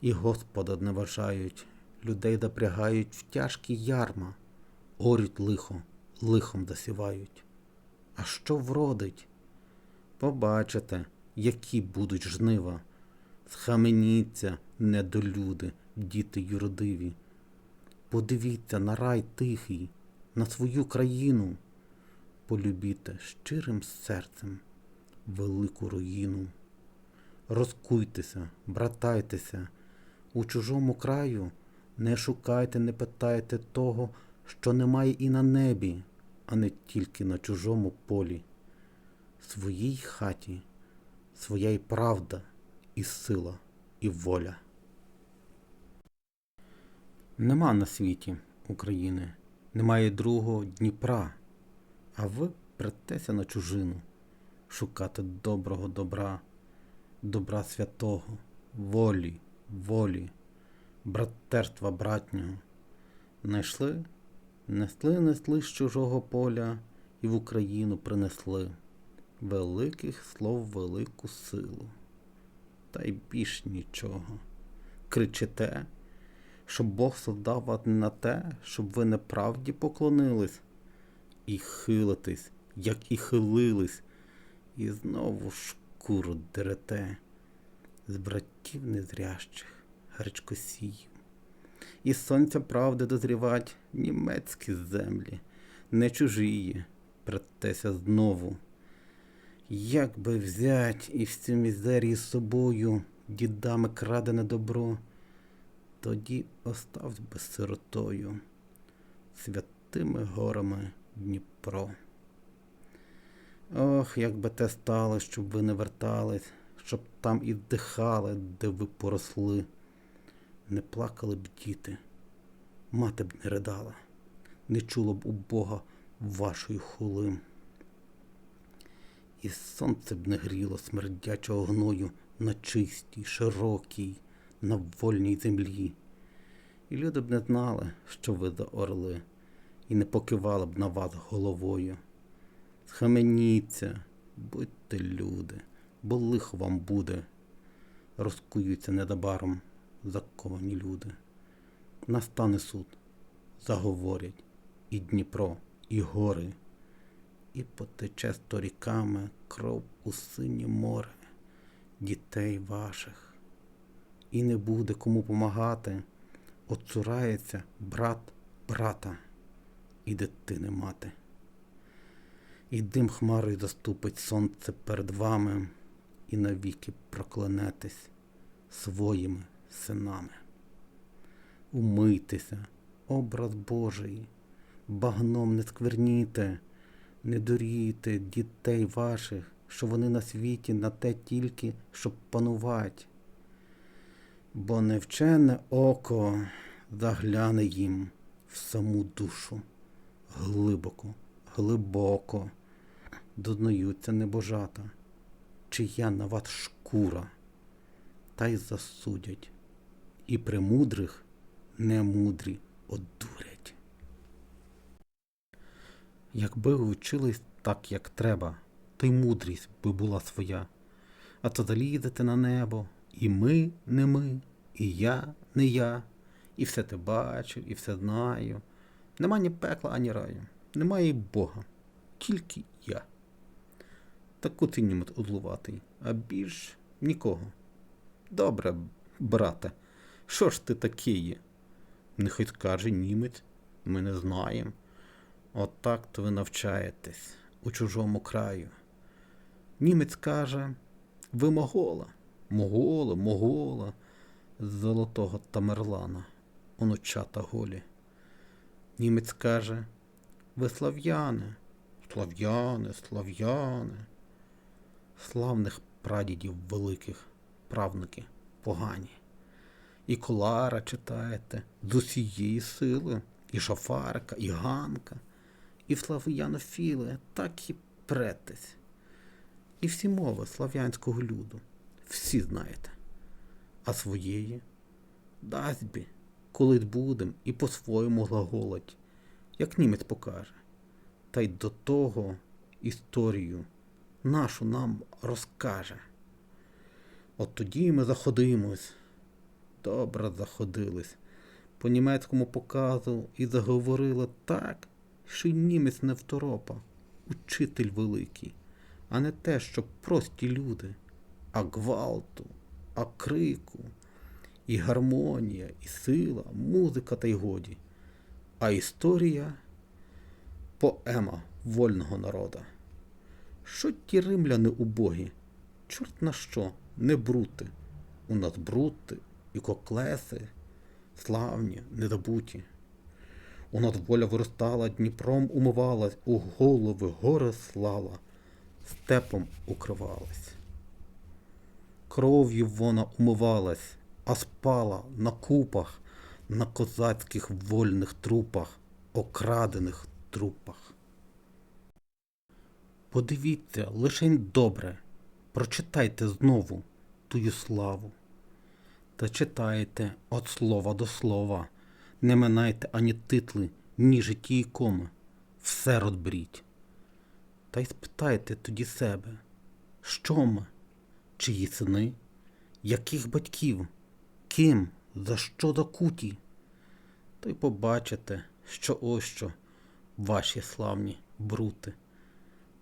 І Господа не вважають, людей допрягають в тяжкі ярма, орють лихо, лихом засівають. А що вродить? Побачите, які будуть жнива. Схаменіться, недолюди, діти юродиві. Подивіться на рай тихий, на свою країну. Полюбіте щирим серцем велику руїну. Розкуйтеся, братайтеся, у чужому краю не шукайте, не питайте того, що немає і на небі, а не тільки на чужому полі. Своїй хаті, своя й правда, і сила, і воля. Нема на світі України, немає другого Дніпра, а ви претеся на чужину, шукати доброго добра, добра святого, волі, волі, братерства братнього. Найшли, несли, несли з чужого поля і в Україну принесли великих слов велику силу. Та й більш нічого. Кричите, щоб Бог создав вас на те, щоб ви неправді поклонились, і хилитесь, як і хилились, і знову шкуру дерете з братів незрящих, гречкосіїв. І сонця правди дозрівать німецькі землі, не чужії, претеся знову. Як би взять і всю мізерію з собою дідами крадене добро, тоді оставсь би сиротою святими горами Дніпро. Ох, як би те стало, щоб ви не вертались, щоб там і вдихали, де ви поросли, не плакали б діти, мати б не ридала, не чуло б у Бога вашої хули. І сонце б не гріло смердячого гною на чистій, широкій, на вольній землі. І люди б не знали, що ви за орли, і не покивали б на вас головою. Схаменіться, будьте люди, бо лихо вам буде. Розкуються незабаром заковані люди. Настане суд, заговорять і Дніпро, і гори і потече сторіками кров у синє море дітей ваших. І не буде кому помагати, оцурається брат брата і дитини мати. І дим хмарою заступить сонце перед вами, і навіки проклянетесь своїми синами. Умийтеся, образ Божий, багном не скверніте. Не дурійте дітей ваших, що вони на світі на те тільки, щоб панувати. Бо невчене око загляне їм в саму душу глибоко, глибоко дознаються небожата, чия на вас шкура, та й засудять, і премудрих немудрі одурять. Якби ви вчились так, як треба, то й мудрість би була своя. А то залізете на небо, і ми не ми, і я не я, і все те бачу, і все знаю. Нема ні пекла, ані раю, немає й Бога, тільки ти німець одлуватий, а більш нікого. Добре, брате, що ж ти такий є? Нехай скаже німець, ми не знаємо. Отак то ви навчаєтесь у чужому краю. Німець каже, ви могола, могола, могола, з золотого Тамерлана, онучата голі. Німець каже, ви слав'яни, слав'яни, слав'яни, славних прадідів великих, правнуки погані. і Колара читаєте з усієї сили, і Шафарика, і Ганка, і Слав'янофіле, так і претесь. І всі мови слав'янського люду, всі знаєте. А своєї дасть бі, коли будем і по-своєму глаголить, як німець покаже. Та й до того історію нашу нам розкаже. От тоді ми заходимось, добре заходились, по німецькому показу і заговорили так, що й німець не второпа, учитель великий, а не те, що прості люди, а гвалту, а крику, і гармонія, і сила, музика та й годі, а історія поема вольного народа. Що ті римляни убогі? Чорт на що, не брути. У нас брути і коклеси, славні, недобуті. У нас воля виростала, Дніпром умивалась, у голови гори слала, степом укривалась. Кров'ю вона умивалась, а спала на купах, на козацьких вольних трупах, окрадених трупах. Подивіться, лишень добре, прочитайте знову тую славу. Та читайте від слова до слова, не минайте ані титли, ні житті і коми, все розберіть. Та й спитайте тоді себе, що ми, чиї сини, яких батьків, ким, за що докуті? То й побачите, що ось що ваші славні брути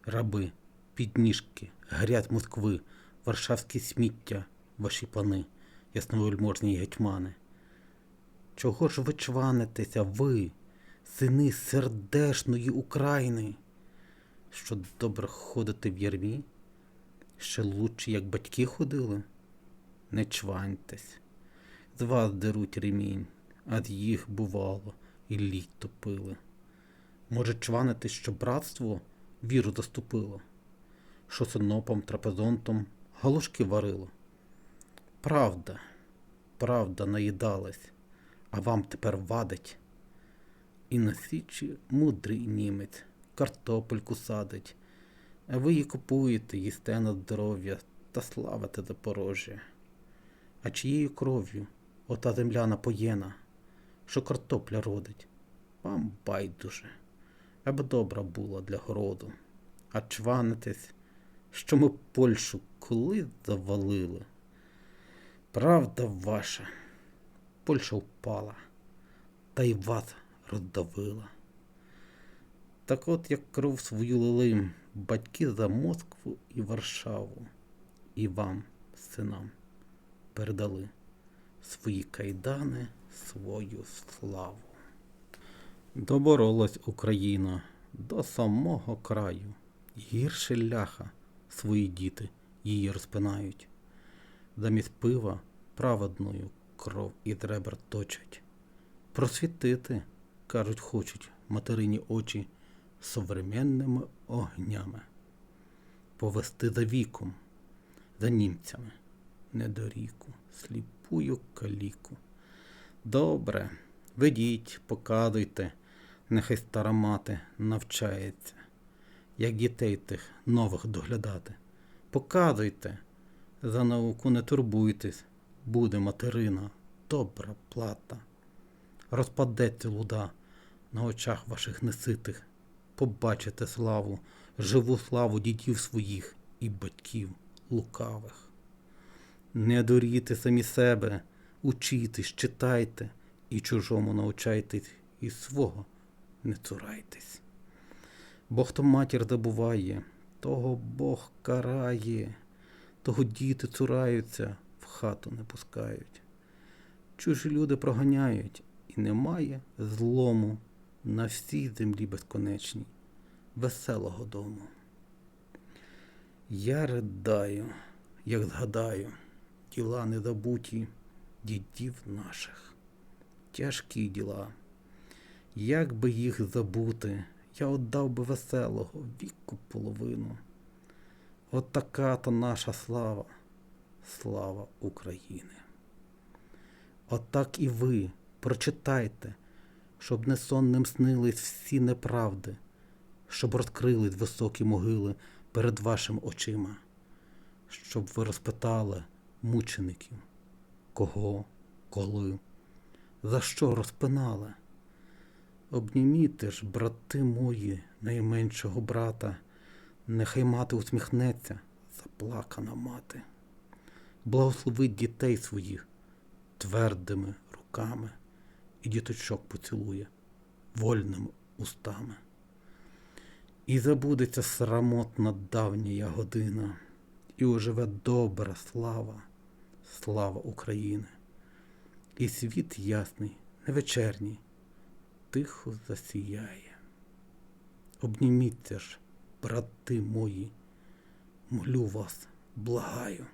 раби, підніжки, грязь Москви, варшавське сміття, ваші пани, ясновельможні гетьмани. Чого ж ви чванитеся, ви, сини сердешної України, що добре ходите в ярмі? Ще лучше, як батьки ходили? Не чваньтесь, з вас деруть ремінь, а з їх бувало і лід топили. Може, чванитесь, що братство віру доступило, що синопом, трапезонтом галушки варило. Правда, правда наїдалась, а вам тепер вадить. І на січі мудрий німець картопельку садить, а ви її купуєте, їсте на здоров'я та славите Запорожжя. А чиєю кров'ю ота земля напоєна, що картопля родить, вам байдуже аби добра була для городу. А чванитесь, що ми Польщу коли завалили. Правда ваша, Польща впала, та й вас роздавила. Так от як кров свою лили батьки за Москву і Варшаву, і вам, синам, передали свої кайдани, свою славу. Доборолась Україна до самого краю. Гірше ляха свої діти її розпинають. Замість пива праведною кров і ребер точать. Просвітити, кажуть, хочуть материні очі современними огнями. Повести за віком, за німцями, недоріку, сліпую каліку. Добре, ведіть, показуйте. Нехай стара мати навчається, як дітей тих нових доглядати. Показуйте, за науку не турбуйтесь, буде материна, добра плата. Розпадеться луда на очах ваших неситих, побачите славу, живу славу дітів своїх і батьків лукавих. Не дуріте самі себе, учітесь, читайте і чужому навчайтесь і свого не цурайтесь. Бо хто матір забуває, того Бог карає, того діти цураються, в хату не пускають. Чужі люди проганяють, і немає злому на всій землі безконечній, веселого дому. Я ридаю, як згадаю, діла незабуті дідів наших, тяжкі діла. Як би їх забути, я отдав би веселого віку половину. От така то наша слава, слава України. Отак і ви прочитайте, щоб не сонним снились всі неправди, щоб розкрились високі могили перед вашими очима, щоб ви розпитали мучеників, кого, коли, за що розпинали. Обніміте ж, брати мої, найменшого брата, нехай мати усміхнеться, заплакана мати. Благословить дітей своїх твердими руками і діточок поцілує вольними устами. І забудеться срамотна давня година, і оживе добра слава, слава України. І світ ясний, невечерній, тихо засіяє. Обніміться ж, брати мої, молю вас, благаю.